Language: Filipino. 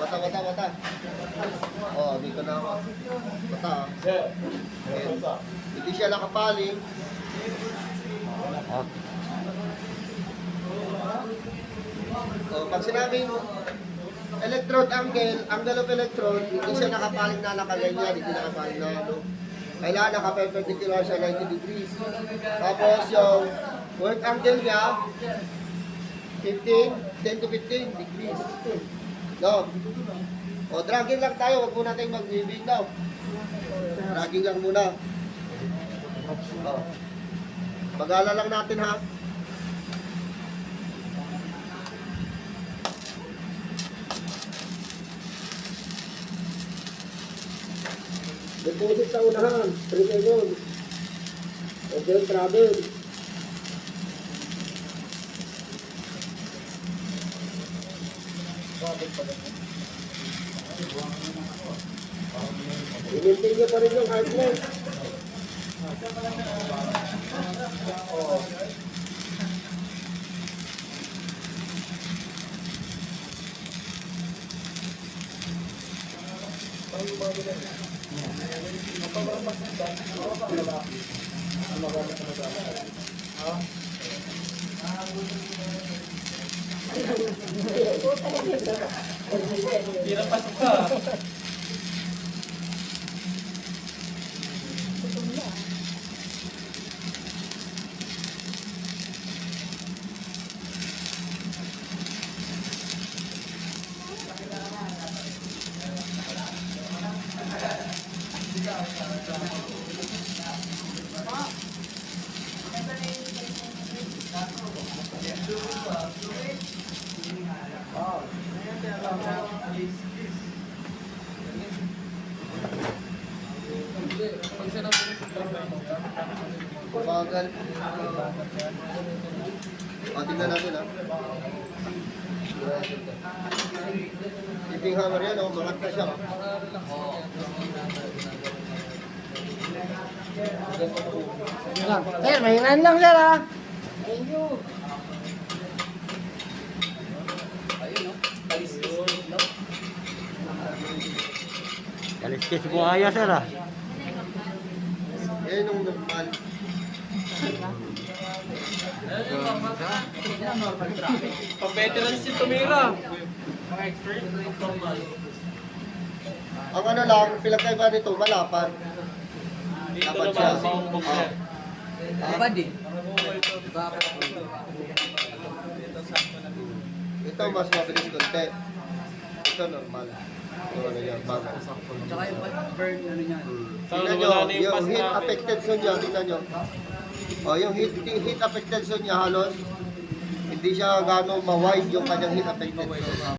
bata, bata, bata. Oh, dito na ako. Bata. ah. Ayan. Hindi siya nakapaling. Oh, Oh, pag sinabing electrode angle, angle of electrode, hindi siya nakapaling na nakaganyan, hindi nakapaling na ano. Kailangan naka-perpendicular siya 90 degrees. Tapos yung work angle niya, 15, 10 to 15 degrees. No? O, dragging lang tayo, wag muna tayong mag-weaving daw. Dragging lang muna. O. Pag-ala lang natin ha. Deposit sa unahan, 3 seconds. Okay, travel. I-maintain niyo pa rin yung heart rate. Bagal. O, tingnan natin ha. Tipping hammer yan, oh, magat na siya. lang. Sir, mahinaan lang sir ah. Kaliskis buhaya sir ah. Yan yung normal. Pang-veteran si Tumira. Ang ano lang, pinagkaiba nito, malapan. Dito Dapat siya. sound box Ah. yan. Babad eh. Ito mas mabilis konti. Ito normal. Ano yan, bagal. Tsaka yung burn ano niyan. Hmm. Tingnan nyo, yung heat affected zone niya, tingnan nyo. O, yung heat, heat affected zone niya halos, hindi siya gano'ng ma-wide yung kanyang heat affected zone.